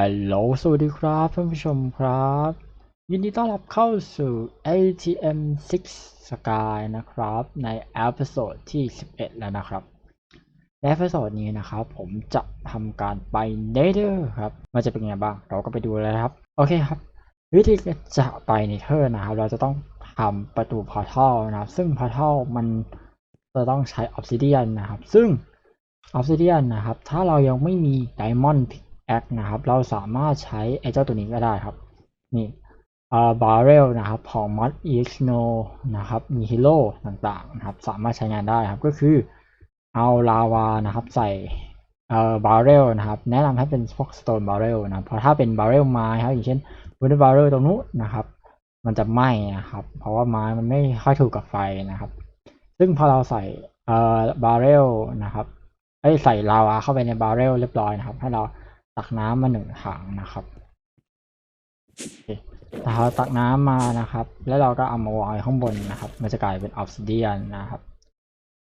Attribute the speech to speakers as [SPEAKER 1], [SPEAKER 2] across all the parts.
[SPEAKER 1] ฮัลโหล สวัสดีครับท่านผู้ชมครับ ยินดีต้อนรับเข้าสู่ ATM 6 Sky นะครับ ในเอพิโซดที่ 11 แล้วนะครับในเอพิโซดนี้นะครับ ผมจะทำการไป Nether ครับ มันจะเป็นยังไงบ้าง เราก็ไปดูเลยครับ โอเคครับ วิธีจะไป Nether นะครับ เราจะต้องทำประตูพอร์ทัลนะครับ ซึ่งพอร์ทัลมันจะต้องใช้ Obsidian นนะครับ ซึ่ง Obsidian นนะครับ ถ้าเรายังไม่มี Diamond Pickaxe นะครับ เราสามารถใช้ไอ้เจ้าตัวนี้ก็ได้ครับ นี่บาร์เรลนะครับของ Mod EX No นะครับมีฮีโร่ต่างๆนะครับสามารถใช้งานได้ครับก็คือเอาลาวานะครับใส่บาร์เรลนะครับแนะนำให้เป็นพวก Stone Barrel นะเพราะถ้าเป็นบาร์เรลไม้ครับอย่างเช่น Wooden Barrel ตรงนู้นนะครับ มันจะไหม้นะครับ เพราะว่าไม้มันไม่ค่อยถูกกับไฟนะครับ ซึ่งพอเราใส่เอ่อบาร์เรลนะครับไอ้ใส่ลาวาเข้าไปในบาร์เรลเรียบร้อยนะครับ ให้เรา ตักน้ำมาหนึ่งถังนะครับเคถ้าเราตักน้ำมานะครับ แล้วเราก็เอามาวางไว้ข้างบนนะครับ มันจะกลายเป็นออ s ซิเดียนนะครับ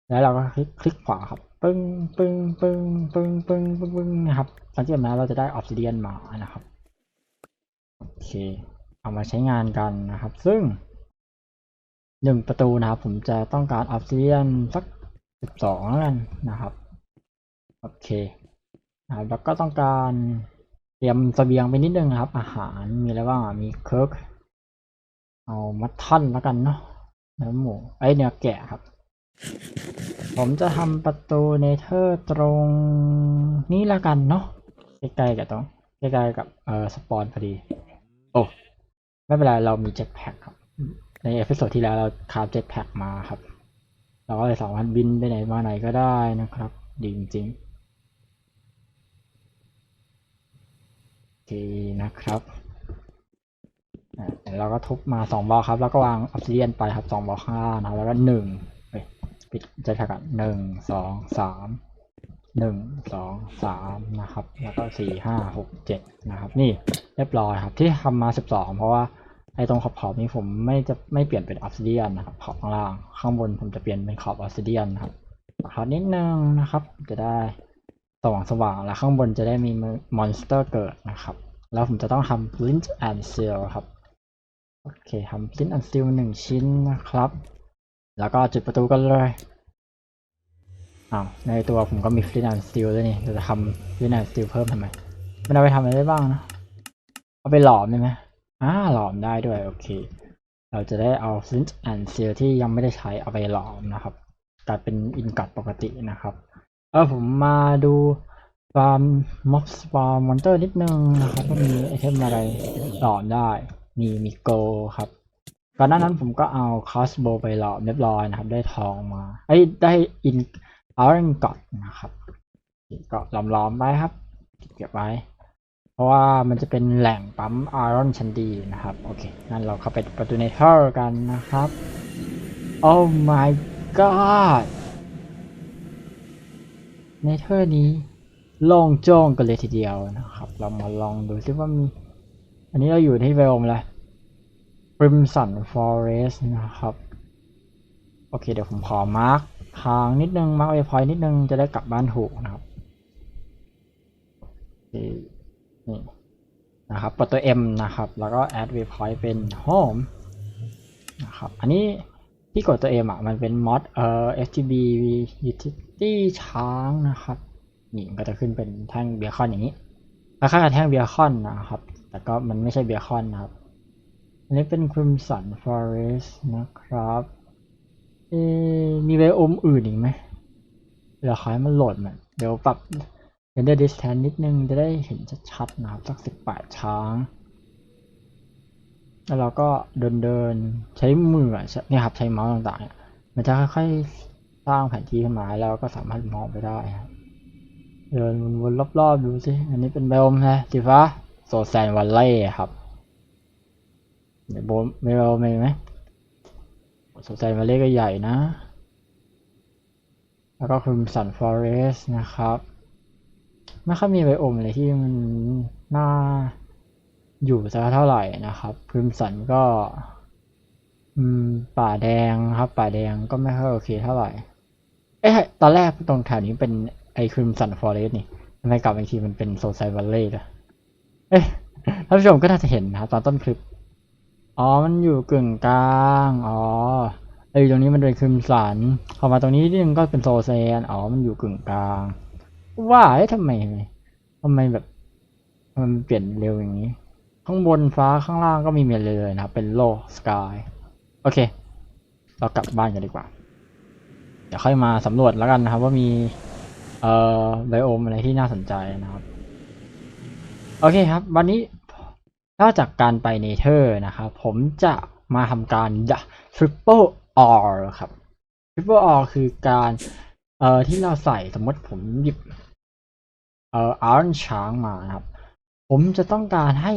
[SPEAKER 1] แล้วเราก็คลิกคลิกขวาครับ ปึ้งปึ้งปึ้งปึ้งปึ้งปึ้งปึ้งนะครับหลังจากนั้นเราจะได้ออ s ซิเดียนมานะครับ โอเค เอามาใช้งานกันนะครับ ซึ่งหนึ่งประตูนะครับ ผมจะต้องการออ s ซิเดียนสักสิบสองแล้วกันนะครับ โอเค นะครับแล้วก็ต้องการเตรียมเสบียงไปนิดนึงนะครับ อาหารมีอะไรบ้างอะมีเคิร์กเอามัททันแล้วกันเนาะเนื้อหมูไอยเนื้อแกะครับ ผมจะทำประตูเนเธอร์ตรงนี้แล้วกันเนาะใกล้ๆกับตรงใกล้ๆกับเอ่อสปอนพอดี โอ้ไม่เป็นไรเรามีเจ็ตแพ็คครับ ในเอพิโซดที่แล้วเราคราฟเจ็ตแพ็คมาครับ เราก็เลยสามารถบินไปไหนมาไหนก็ได้นะครับ ดีจริงๆ โอ เคนะครับเดี๋ยวเราก็ทุบมาสองบอกครับ แล้วก็วางออ s ซิเดียนไปครับสองบอกข้างล่างนะแล้วก็หนึ่งปิดจะถักันหนึ่งสองสามหนึ่งสองสามนะครับ แล้วก็สี่ห้าหกเจ็ดนะครับ นี่เรียบร้อยครับ ที่ทำมาสิบสองเพราะว่าไอ้ตรงขอบขอบๆนี้ผมไม่จะไม่เปลี่ยนเป็นออ s ซิเดียนนะครับขอบข้างล่าง ข้างบนผมจะเปลี่ยนเป็นขอบออ s ซิเดียนครับขอนิดนึงนะครับ จะได้ สว่างสว่างๆแล้วข้างบนจะได้มีมอนสเตอร์เกิดนะครับ แล้วผมจะต้องทำ flint and steel ครับ โอเคทำ flint and steel หนึ่งชิ้นนะครับ แล้วก็จุดประตูกันเลยอ้าวในตัวผมก็มี flint and steel ด้วยนี่เราจะทำ flint and steel เพิ่มทำไมมันเอาไปทำอะไรได้บ้างนะเอาไปหลอมได้ไหมอ่าหลอมได้ด้วยโอเค เราจะได้เอา flint and steel ที่ยังไม่ได้ใช้เอาไปหลอมนะครับกลายเป็นอินกัดปกตินะครับ เออผมมาดูฟาร์มม็อบฟาร์มมอนเตอร์นิดนึงนะครับว่ามีไอเทมอะไรหลอมได้มีมีโกครับก่อนหน้านั้นผมก็เอาคอสโบไปหลอมเรียบร้อยนะครับ ได้ทองมาไอ้ได้อินอาร์เรนกอดนะครับก็หลอมๆไปครับ เก็บไว้ เพราะว่ามันจะเป็นแหล่งปั๊มอารอนชั้นดีนะครับ โอเคงั้นเราเข้าไปประตูเนเธอร์กันนะครับ Oh my god เนเธอร์นี้โล่งโจ้งกันเลยทีเดียวนะครับ เรามาลองดูซิว่ามี อันนี้เราอยู่ที่เวลมแล้ว Crimson Forest นะครับ โอเคเดี๋ยวผมขอมาร์คทางนิดนึง มาร์คเวพอยนิดนึงจะได้กลับบ้านถูกนะครับนี่นะครับกดตัว M นะครับ แล้วก็ add waypoint เป็น home นะครับ อันนี้ ที่กดตัว M อะมันเป็น mod เอ่อ FTB utility ช้างนะครับนี่มันก็จะขึ้นเป็นแท่งเบคอนอย่างนี้คล้าแท่งเบคอนนะครับ แต่ก็มันไม่ใช่เบคอนนะครับ อันนี้เป็น Crimson Forest นะครับเอมีไบโอมอื่นอีกไหมเดี๋ยวขอให้มันโหลดมันเดี๋ยวปรับ render distance นิดนึงจะได้เห็นชัดๆนะครับ สักสิบแปดช้าง แล้วเราก็เดินเดินใช้มือเนี่ยครับใช้เมาส์ต่างๆ มันจะค่อยๆสร้างแผนที่ขึ้นมาแล้วเราก็สามารถมองไปได้ครับเดินวนๆรอบๆดูสิอันนี้เป็นไบโอมนะสีฟ้าโซแซนวัลเล่ครับเดี๋ยวโบมไบโอมไหมโซแซนวัลเล่ก็ใหญ่นะ แล้วก็ค r มสันฟอเรสนะครับ ไม่ค่อยมีไบโอมอะไรที่มันน่า อยู่สักเท่าไหร่นะครับค r มสันก็ป่าแดงครับ ป่าแดงก็ไม่ค่อยโอเคเท่าไหร่ เอ๊ะตอนแรกตรงแถวนี้เป็นไอค r มสันฟอเรส์นี่ทำไมกลับอีกทีมันเป็นโซไซวัลเล่ล่ะเอ๊ะท่านผู้ชมก็น่าจะเห็นนะครับตอนต้นคลิป อ๋อ มันอยู่กึ่งกลาง อ๋อไอ้ตรงนี้มันเป็นคริมสันพอมาตรงนี้นิดนึงก็เป็นโซเซนอ๋อ มันอยู่กึ่งกลาง ว่าเอ๊ะทำไมทำไมแบบ มันเปลี่ยนเร็วอย่างนี้ ข้างบนฟ้าข้างล่างก็มีเมลเลยนะครับ เป็นโลสกายโอเค เรากลับบ้านกันดีกว่า เดี๋ยวค่อยมาสำรวจแล้วกันนะครับ ว่ามีเอ่อไบโอมอะไรที่น่าสนใจนะครับ โอเคครับ วันนี้นอกจากการไปเนเธอร์นะครับผมจะมาทำการ triple R ครับ Triple R คือการเอ่อที่เราใส่สมมติผมหยิบเอ่ออาร์นช้างมานะครับ ผมจะต้องการให้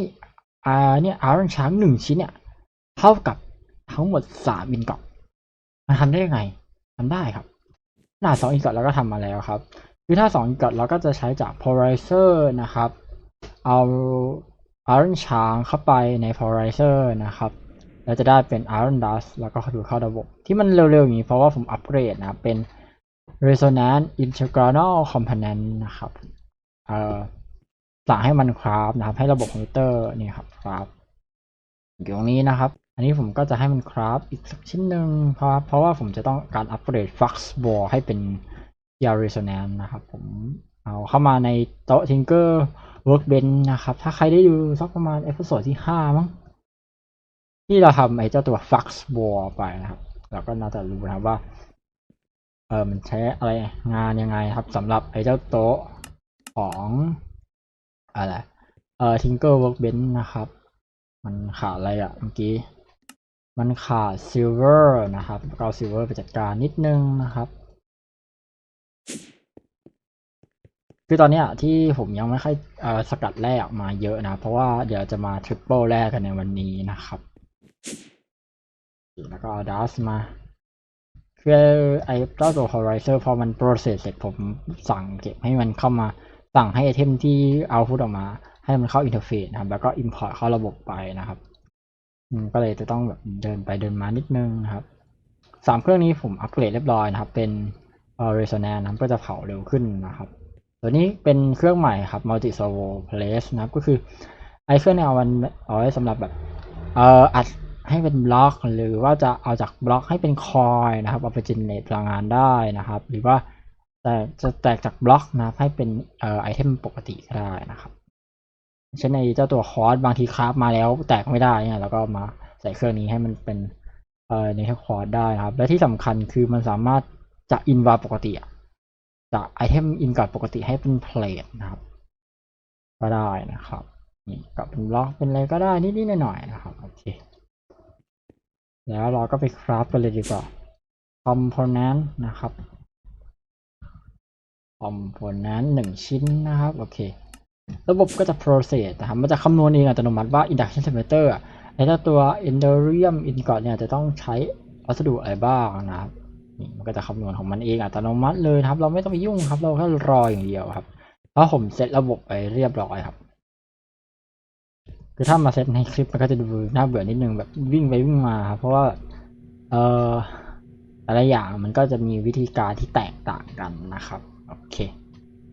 [SPEAKER 1] อ่าเนี่ยอาร์นช้างหนึ่งชิ้นเนี่ย เท่ากับทั้งหมดสามอินกอตมันทำได้ยังไงทำได้ครับ หน้าสองอินกอตเราก็ทำมาแล้วครับ คือถ้าสองอินกอตเราก็จะใช้จาก polarizer นะครับ เอา iron ช้างเข้าไปใน polarizer นะครับแล้วจะได้เป็น iron dust แล้วก็ดูเข้าระบบ ที่มันเร็วๆอย่างนี้เพราะว่าผมอัปเกรดนะ เป็น resonance integral component นะครับ เอ่อ สั่งให้มันคราฟนะครับ ให้ระบบคอมพิวเตอร์นี่ครับคราฟอยู่ตรงนี้นะครับ อันนี้ผมก็จะให้มันคราฟอีกสักชิ้นหนึ่งเพราะเพราะว่าผมจะต้องการอัปเกรด flux ball ให้เป็น PR resonance นะครับผมเอาเข้ามาในโต๊ะ Tinker Workbench นะครับ ถ้าใครได้ดูสักประมาณเอพิโซดที่ห้ามั้งที่เราทำไอ้เจ้าตัว flux ball ไปนะครับเราก็น่าจะรู้นะครับว่าเออมันใช้อะไรงานยังไงครับสำหรับไอ้เจ้าโต๊ะของ อะไรเอ่อ Tinker Workbench นะครับ มันขาดอะไรอะเมื่อกี้ มันขาด Silver นะครับเอา Silver ไปจัดการนิดนึงนะครับ คือตอนนี้ที่ผมยังไม่ค่อยเอ่อสกัดแรกออกมาเยอะนะ เพราะว่าเดี๋ยวจะมาทริปเปิลแรกกันในวันนี้นะครับ แล้วก็เอาดัสมาคือไอ้เจ้าตัว Horizon พอมัน process เสร็จผมสั่งเก็บให้มันเข้ามา สั่งให้ไอเทมที่เอาพุทออกมา ให้มันเข้าอินเทอร์เฟซนะครับ แล้วก็ import เข้าระบบไปนะครับก็เลยจะต้องแบบเดินไปเดินมานิดนึงนะครับสามเครื่องนี้ผมอัปเกรดเรียบร้อยนะครับ เป็นเอ่อ resonance นะครับก็จะเผาเร็วขึ้นนะครับ ตัวนี้เป็นเครื่องใหม่ครับ multi servo place นะครับ ก็คือไอเครื่องนี่ยมันเอาไว้สำหรับแบบเอ่ออัดให้เป็นบล็อก หรือว่าจะเอาจากบล็อกให้เป็นคอยนะครับเอาไปจินเนตพลังงานได้นะครับ หรือว่า แต่จะแตกจากบล็อกนะครับให้เป็นเอ่อไอเทมปกติก็ได้นะครับเช่นในเจ้าตัวคอร์สบางทีคราฟมาแล้วแตกไม่ได้เนี่ยเราก็มาใส่เครื่องนี้ให้มันเป็นเอ่อในคอร์สได้นะครับ และที่สำคัญคือมันสามารถจะอินวาปกติอะจากไอเทมอินกัดปกติให้เป็นเพลทนะครับ ก็ได้นะครับนี่กับเป็นบล็อกเป็นอะไรก็ได้นิดๆหน่อยๆนะครับโอเคแล้วเราก็ไปคราฟกันเลยดีกว่า component นะครับ component หนึ่งชิ้นนะครับโอเค ระบบก็จะ process นะครับมันจะคำนวณเองอัตโนมัติว่า induction temperature อะไอ้เจ้าตัว enderium ingot เนี่ยจะต้องใช้วัสดุอะไรบ้างนะครับนี่มันก็จะคำนวณของมันเองอัตโนมัติเลยครับ เราไม่ต้องไปยุ่งครับ เราแค่รออย่างเดียวครับเพราะผมเซตระบบไปเรียบร้อยครับ คือถ้ามาเซตในคลิปมันก็จะดูน่าเบื่อนิดนึงแบบวิ่งไปวิ่งมาครับเพราะว่าเอ่อแต่ละอย่างมันก็จะมีวิธีการที่แตกต่างกันนะครับ โอเค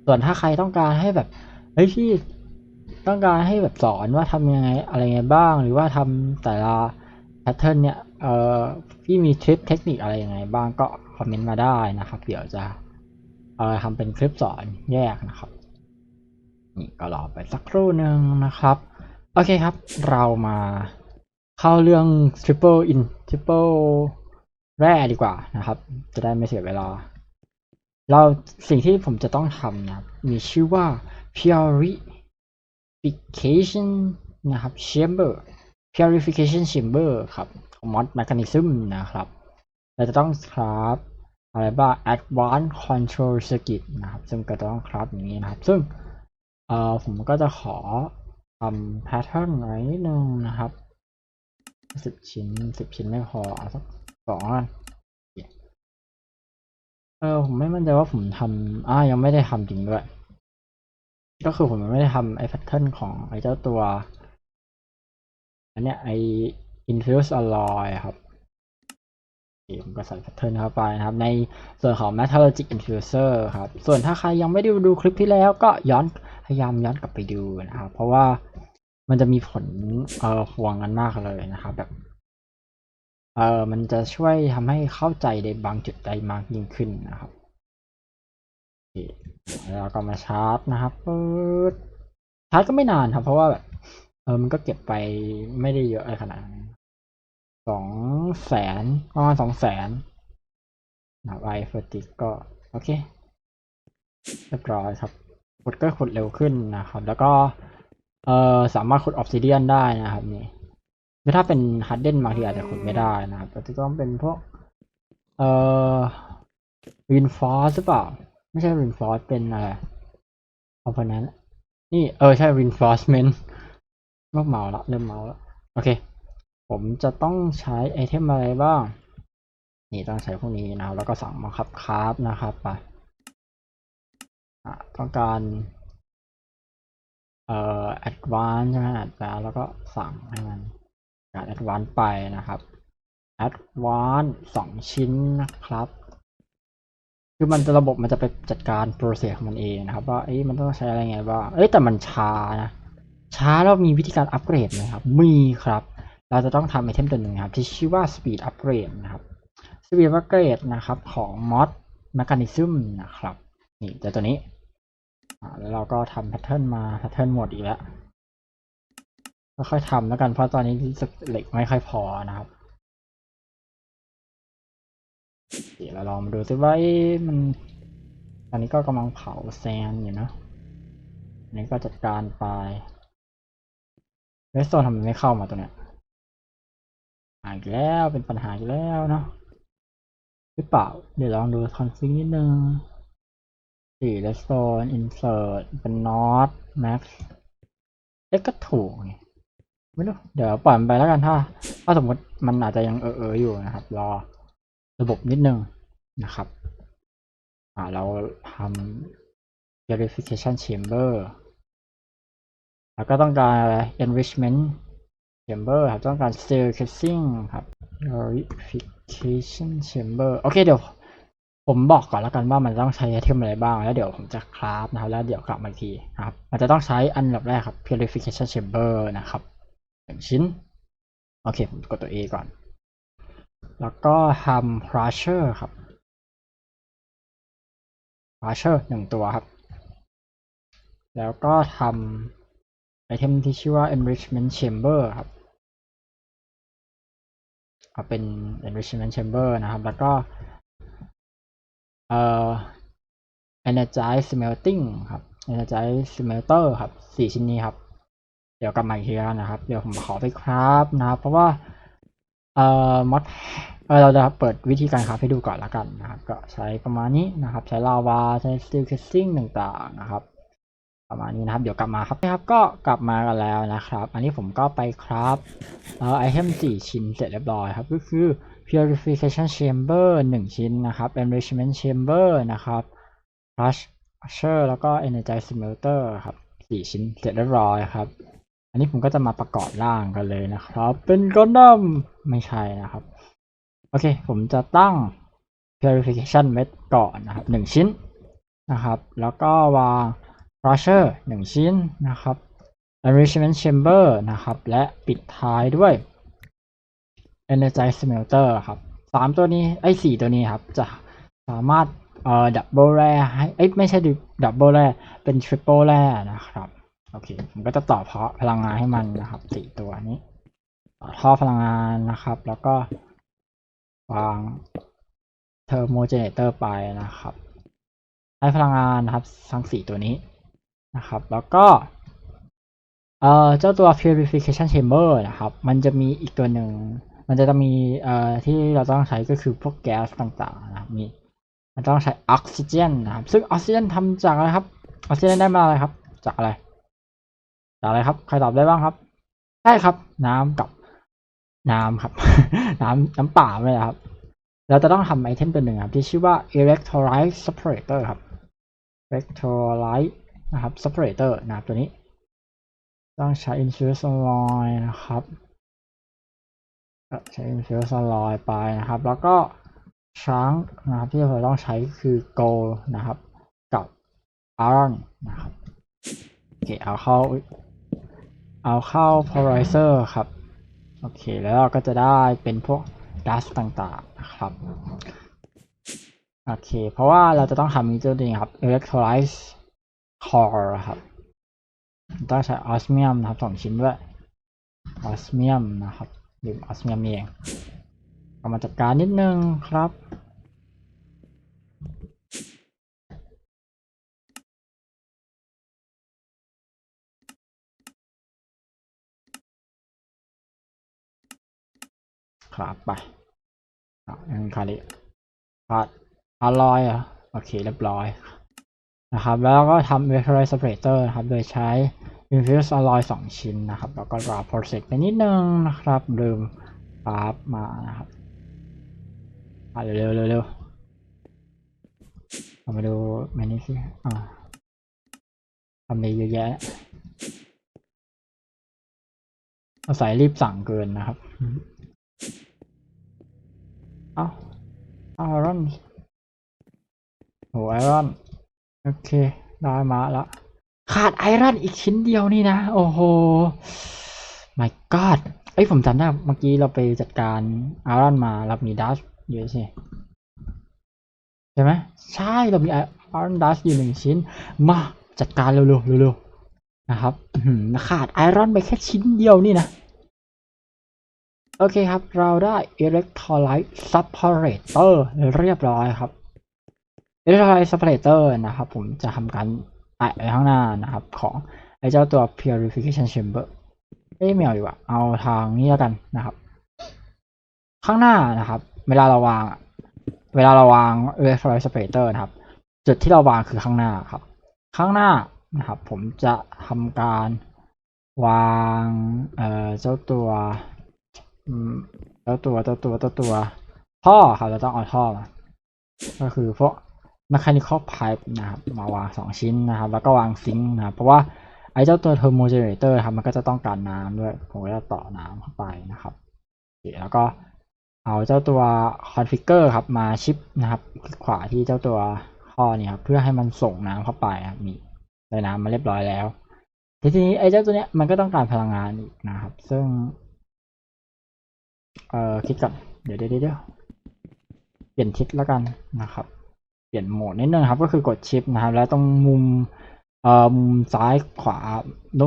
[SPEAKER 1] ส่วนถ้าใครต้องการให้แบบเฮ้ยพี่ต้องการให้แบบสอนว่าทำยังไงอะไรไงบ้าง หรือว่าทำแต่ละแพทเทิร์นเนี่ยเออพี่มีทริปเทคนิคอะไรยังไงบ้างก็คอมเมนต์มาได้นะครับ เดี๋ยวจะเออทำเป็นคลิปสอนแยกนะครับนี่ก็รอไปสักครู่หนึ่งนะครับ โอเคครับเรามาเข้าเรื่อง triple in triple แร่ดีกว่านะครับ จะได้ไม่เสียเวลา เราสิ่งที่ผมจะต้องทำนะครับ มีชื่อว่า purification นะครับ chamber purification chamber ครับ mod mechanism นะครับ เราจะต้องคราฟอะไรบ้าง advanced control circuit นะครับ ซึ่งก็จะต้องคราฟอย่างนี้นะครับ ซึ่งเอ่อผมก็จะขอทำ pattern ไว้นิดนึงนะครับสิบชิ้นสิบชิ้นไม่พอเอาสักสองอัน เออผมไม่มั่นใจว่าผมทำอ่ายังไม่ได้ทำจริงด้วย ก็คือผมยังไม่ได้ทำไอ้ pattern ของไอ้เจ้าตัว อันเนี้ยไอ้ infuse alloy ครับผมก็ใส่ pattern เข้าไปนะครับ ในส่วนของ metallurgic infuser ครับ ส่วนถ้าใครยังไม่ได้ดูคลิปที่แล้วก็ย้อนพยายามย้อนกลับไปดูนะครับ เพราะว่ามันจะมีผลเอ่อพวงกันมากเลยนะครับแบบ เออมันจะช่วยทำให้เข้าใจในบางจุดได้มากยิ่งขึ้นนะครับแล้วก็มาชาร์จนะครับปึ๊ดชาร์จก็ไม่นานครับ เพราะว่าแบบเออมันก็เก็บไปไม่ได้เยอะอะไรขนาดนั้นสองแสนประมาณสองแสนนะไอเฟอร์ติกก็ โอเคเรียบร้อยครับขุดก็ขุดเร็วขึ้นนะครับ แล้วก็เออสามารถขุดออ s ซิเดียนได้นะครับนี่ คือถ้าเป็นฮัดเดนบางทีอาจจะขุดไม่ได้นะครับแต่จะต้องเป็นพวก เอ่อรินฟอร์หรือเปล่า ไม่ใช่รินฟอร์เป็นอะไรคอมโพเนนต์นี่เออใช่ reinforcement เริ่มเมาละเริ่มเมาละโอเค ผมจะต้องใช้ไอเทมอะไรบ้าง นี่ต้องใช้พวกนี้นะครับ แล้วก็สั่งมาครับคราฟนะครับไปต้องการเอ่อ advance ใช่ไหม advance แล้วก็สั่งให้มัน การ advance ไปนะครับ advance สองชิ้นนะครับ คือมันจะระบบมันจะไปจัดการ process ของมันเองนะครับ ว่าเอ้ยมันต้องใช้อะไรไงบ้างเอ้ยแต่มันช้านะช้าแล้วมีวิธีการอัปเกรดไหมครับ มีครับ เราจะต้องทำไอเทมตัวหนึ่งครับ ที่ชื่อว่า speed upgrade นะครับ speed upgrade นะครับของ mod mechanism นะครับ นี่จะตัวนี้ แล้วเราก็ทำแพทเทิร์นมาแพทเทิร์นหมดอีกแล้ว ค่อยทำแล้วกันเพราะตอนนี้สเหล็กไม่ค่อยพอนะครับเดี๋ยวเราลองมาดูซิว่ามัน ตอนนี้ก็กำลังเผาแซนอยู่นะอันนี้ก็จัดการไปเรสโซนทำไมไม่เข้ามาตัวเนี้ยหายแล้วเป็นปัญหาอีกแล้วเนาะหรือเปล่า เดี๋ยวลองดูคอนฟิกนิดนึงสี่ redstone insert เป็น not max เอ๊ะก็ถูกไง ไม่รู้เดี๋ยวปล่อยมันไปแล้วกันถ้า ถ้าสมมติมันอาจจะยังเออเอออยู่นะครับ รอระบบนิดนึงนะครับ อ่าเราทำ verification chamber แล้วก็ต้องการอะไร enrichment chamber ครับต้องการ steel casing ครับ verification chamber โอเคเดี๋ยวผมบอกก่อนแล้วกันว่ามันต้องใช้ไอเทมอะไรบ้าง แล้วเดี๋ยวผมจะคราฟนะครับ แล้วเดี๋ยวกลับมาอีกทีครับ มันจะต้องใช้อันดับแรกครับ purification chamber นะครับ หนึ่งชิ้น โอเค ผมกดตัว A ก่อน แล้วก็ทำ crusher ครับ crusher หนึ่งตัวครับ แล้วก็ทำไอเทมที่ชื่อว่า enrichment chamber ครับเอาเป็น enrichment chamber นะครับ แล้วก็เอ่อ energize smelting ครับ energize smelter ครับสี่ชิ้นนี้ครับ เดี๋ยวกลับมาอีกทีแล้วนะครับ เดี๋ยวผมขอไปคราฟนะครับ เพราะว่า เอ่อมอดเราจะเปิดวิธีการคราฟให้ดูก่อนละกันนะครับ ก็ใช้ประมาณนี้นะครับ ใช้ลาวาใช้ steel casing ต่างๆนะครับ ประมาณนี้นะครับ เดี๋ยวกลับมาครับนะครับ ก็กลับมากันแล้วนะครับ อันนี้ผมก็ไปคราฟเอ่อไอเทมสี่ชิ้นเสร็จเรียบร้อยครับ ก็คือ purification chamber หนึ่งชิ้นนะครับ enrichment chamber นะครับ crusher แล้วก็ energize smelter ครับสี่ชิ้นเสร็จเรียบร้อยครับ อันนี้ผมก็จะมาประกอบร่างกันเลยนะครับ เป็นกอนดัมไม่ใช่นะครับ โอเค ผมจะตั้ง purification m e t ก่อนนะครับหนึ่งชิ้นนะครับ แล้วก็วาง crusher หนึ่งชิ้นนะครับ enrichment chamber นะครับ และปิดท้ายด้วย energize smelter ครับสามตัวนี้ไอ้สี่ตัวนี้ครับ จะสามารถเอ่อดับเบิลแร่ให้เอ้ยไม่ใช่ดับเบิลแร่เป็นทริปเปิลแร่นะครับ โอเคผมก็จะต่อเพาะพลังงานให้มันนะครับสี่ตัวนี้ต่อท่อพลังงานนะครับ แล้วก็วางเทอร์โมเจเนเตอร์ไปนะครับให้พลังงานนะครับทั้งสี่ตัวนี้นะครับ แล้วก็เอ่อเจ้าตัว purification chamber นะครับ มันจะมีอีกตัวหนึ่ง มันจะมีเอ่อที่เราต้องใช้ก็คือพวกแก๊สต่างๆนะครับมีมันต้องใช้ออกซิเจนนะครับ ซึ่งออกซิเจนทำจากอะไรครับออกซิเจนได้มาอะไรครับ จากอะไร อะไรครับ ใครตอบได้บ้างครับใช่ครับ น้ำกับน้ำครับ น้ำน้ำป่าเลยครับ เราจะต้องทำไอเทมตัวหนึ่งครับ ที่ชื่อว่า electrolyte separator ครับ electrolyte นะครับ separator นะครับตัวนี้ ต้องใช้ infused alloy นะครับใช้ infused alloy ไปนะครับ แล้วก็ช้างนะครับที่เราต้องใช้คือ gold นะครับ กับ iron นะครับโอเคเอาเข้า เอาเข้า polarizer ครับ โอเค แล้วเราก็จะได้เป็นพวก dust ต่างๆนะครับ โอเค เพราะว่าเราจะต้องทำนี้ตัวนี้ครับ electrolyze core ครับ ต้องใช้ osmium นะครับสองชิ้นด้วย osmium นะครับลืม osmium นี่เองก็มาจัดการนิดนึงครับ ครับไปอะยังคาริพัดอลอยอะโอเคเรียบร้อยนะครับ แล้วก็ทำ vectorize separator นะครับ โดยใช้ infuse alloy สองชิ้นนะครับ แล้วก็รอ process ไปนิดนึงนะครับลืมปั๊บมานะครับอะเร็วเร็วเร็วเรามาดูเมนูสิอ่าทำได้เยอะแยะอาศัยรีบสั่งเกินนะครับ อาไอรอนโอ้ไอรอน โอเค ได้มาละ ขาดไอรอนอีกชิ้นเดียวนี่นะ โอ้โห my god เอ้ยผมจำได้เมื่อกี้เราไปจัดการไอรอนมาเรามีดัชเยอะใช่ใช่ไหมใช่เรามีไอรอนดัชอยู่หนึ่งชิ้น มาจัดการเร็วๆเร็วๆนะครับขาดไอรอนไปแค่ชิ้นเดียวนี่นะ โอเคครับ เราได้ electrolyte separator เรียบร้อยครับ electrolyte separator นะครับ ผมจะทำการแปะไว้ข้างหน้านะครับ ของไอเจ้าตัว purification chamber เอ้ยไม่เอาดีกว่า เอาทางนี้แล้วกันนะครับ ข้างหน้านะครับ เวลาเราวาง เวลาเราวาง electrolyte separator นะครับ จุดที่เราวางคือข้างหน้าครับ ข้างหน้านะครับ ผมจะทำการวางเอ่อเจ้าตัว อืมเจ้าตัวเจ้าตัวเจ้าตัว ท่อครับเราต้องเอาท่อมาก็คือพวก mechanical pipe นะครับมาวางสองชิ้นนะครับ แล้วก็วางซิงค์นะครับ เพราะว่าไอ้เจ้าตัว thermo generator ครับมันก็จะต้องการน้ำด้วยผมก็จะต่อน้ำเข้าไปนะครับโอเคแล้วก็เอาเจ้าตัว configure ครับมาชิปนะครับคลิกขวาที่เจ้าตัวข้อเนี่ยครับเพื่อให้มันส่งน้ำเข้าไปครับมีได้น้ำมาเรียบร้อยแล้ว ทีนี้ไอ้เจ้าตัวเนี้ยมันก็ต้องการพลังงานอีกนะครับ ซึ่ง เอ่อคิดก่อนเดี๋ยวเดี๋ยวเดี๋ยวเปลี่ยนทิศแล้วกันนะครับ เปลี่ยนโหมดนิดนึงครับ ก็คือกดชิปนะครับ แล้วตรงมุมเอ่อมุมซ้ายขวา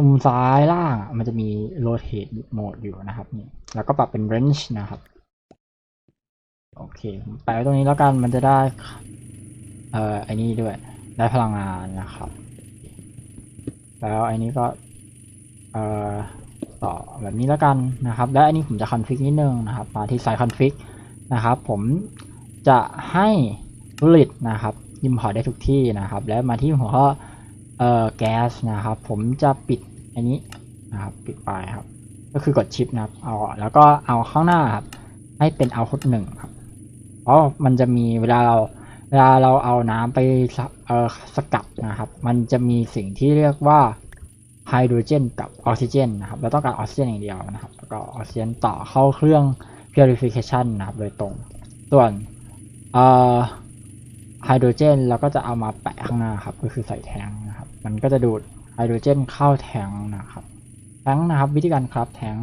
[SPEAKER 1] มุมซ้ายล่างมันจะมี rotate mode อยู่นะครับนี่แล้วก็ปรับเป็น range นะครับ โอเคผมแปะไว้ตรงนี้แล้วกันมันจะได้ เอ่อไอ้นี่ด้วย ได้พลังงานนะครับ แล้วไอ้นี้ก็ เอ่อ ต่อแบบนี้แล้วกันนะครับ และอันนี้ผมจะคอนฟิกนิดนึงนะครับ มาที่สายคอนฟิกนะครับ ผมจะให้ผลิตนะครับ import ได้ทุกที่นะครับ แล้วมาที่หัวข้อเอ่อแก๊สนะครับ ผมจะปิดอันนี้นะครับปิดไปครับ ก็คือกดชิปนะครับเอาแล้วก็เอาข้างหน้าครับให้เป็นเอาพุทหนึ่งครับ เพราะมันจะมีเวลาเราเวลาเราเอาน้ำไปเอ่อสกัดนะครับ มันจะมีสิ่งที่เรียกว่า ไฮโดรเจนกับออกซิเจนนะครับเราต้องการออกซิเจนอย่างเดียวนะครับแล้วก็ออกซิเจนต่อเข้าเครื่อง purification นะครับโดยตรง ส่วนไฮโดรเจนเราก็จะเอามาแปะข้างหน้าครับก็คือใส่แทงนะครับ มันก็จะดูดไฮโดรเจนเข้าแทงนะครับแทงนะครับ วิธีการครับแทง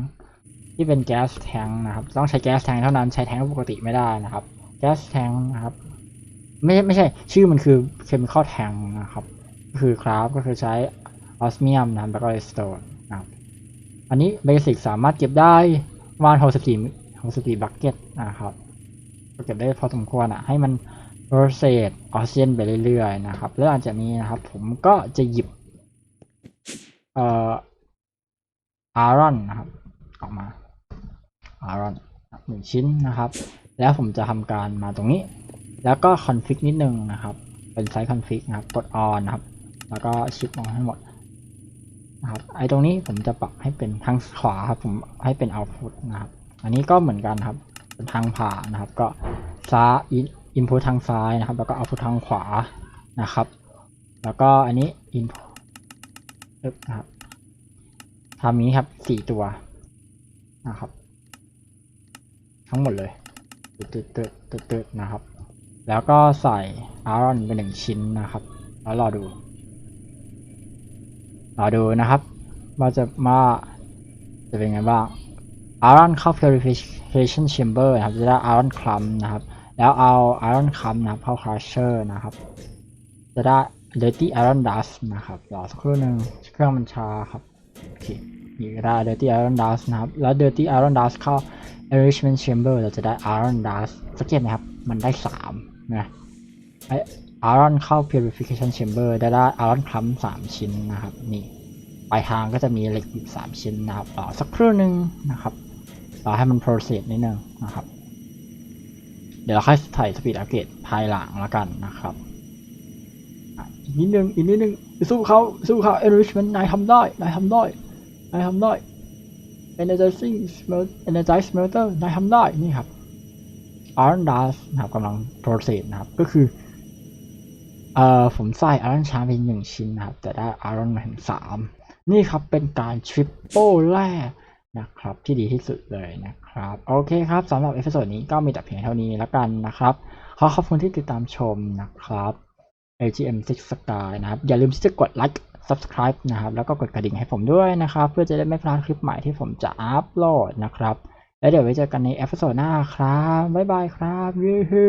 [SPEAKER 1] ที่เป็นแก๊สแทงนะครับ ต้องใช้แก๊สแทงเท่านั้นใช้แทงปกติไม่ได้นะครับแก๊สแทงนะครับไม่ใช่ไม่ใช่ชื่อมันคือ chemical tank นะครับก็คือคราฟก็คือใช้ ออสเมียมนะครับแล้วก็สโตนนะครับอันนี้เบสิกสามารถเก็บได้ประมาณ64 64บักเก็ตนะครับเก็บได้พอสมควรอะให้มันโรเซตออกซิเจนไปเรื่อยๆนะครับ แล้วหลังจากนี้นะครับ ผมก็จะหยิบเอ่ออารอนนะครับ ออกมาอารอนหนึ่งชิ้นนะครับ แล้วผมจะทำการมาตรงนี้ แล้วก็คอนฟิกนิดนึงนะครับ เป็นไซส์คอนฟิกนะครับ กดออนนะครับ แล้วก็ชิปออกให้หมด นะครับไอ้ตรงนี้ผมจะปรับให้เป็นทางขวาครับผมให้เป็น output นะครับอันนี้ก็เหมือนกันครับเป็นทางผ่านนะครับก็ซ้าย input ทางซ้ายนะครับ แล้วก็ output ทางขวานะครับ แล้วก็อันนี้ input ปึ๊บนะครับทำนี้ครับสี่ตัวนะครับ ทั้งหมดเลยตึดตึดตึดตึดตึ๊ดนะครับ แล้วก็ใส่ iron ไปหนึ่งชิ้นนะครับ แล้วรอดู รอดูนะครับว่าจะมาจะเป็นไงบ้าง Iron เข้า Purification Chamber นะครับ จะได้ Iron Clump นะครับ แล้วเอา Iron Clump นะครับเข้า Crusher นะครับ จะได้ Dirty Iron Dust นะครับรอสักครู่หนึ่งเครื่องมันชาครับ โอเคนี่ก็ได้ Dirty Iron Dust นะครับ แล้ว Dirty Iron Dust เข้า Enrichment Chamber เราจะได้ Iron Dust สังเกตไหมครับ มันได้สามนะไอ Iron เข้า Purification Chamber ได้ได้ Iron Clump สามชิ้นนะครับ นี่ปลายทางก็จะมีเหล็กอีกสามชิ้นนะครับรอสักครู่หนึ่งนะครับรอให้มัน process นิดนึงนะครับ เดี๋ยวเราค่อยถ่ายสปีดอัปเกรดภายหลังแล้วกันนะครับอีกนิดนึงอีกนิดนึงสู้เขาสู้เขา enrichment นายทำได้นายทำได้นายทำได้ energizing smelt energize smelter นายทำได้นี่ครับ iron dust นะครับกำลัง process นะครับก็คือ เอ่อผมใส่ iron charm ไปหนึ่งชิ้นนะครับ แต่ได้ iron มาถึงสามนี่ครับเป็นการ triple แรกนะครับที่ดีที่สุดเลยนะครับ โอเคครับสำหรับเอพิโซดนี้ก็มีแต่เพียงเท่านี้แล้วกันนะครับ ขอขอบคุณที่ติดตามชมนะครับ AGM 6 Sky นะครับ อย่าลืมที่จะกดไลค์ subscribe นะครับ แล้วก็กดกระดิ่งให้ผมด้วยนะครับ เพื่อจะได้ไม่พลาดคลิปใหม่ที่ผมจะอัปโหลดนะครับ แล้วเดี๋ยวไว้เจอกันในเอพิโซดหน้าครับ บ๊ายบายครับยูฮู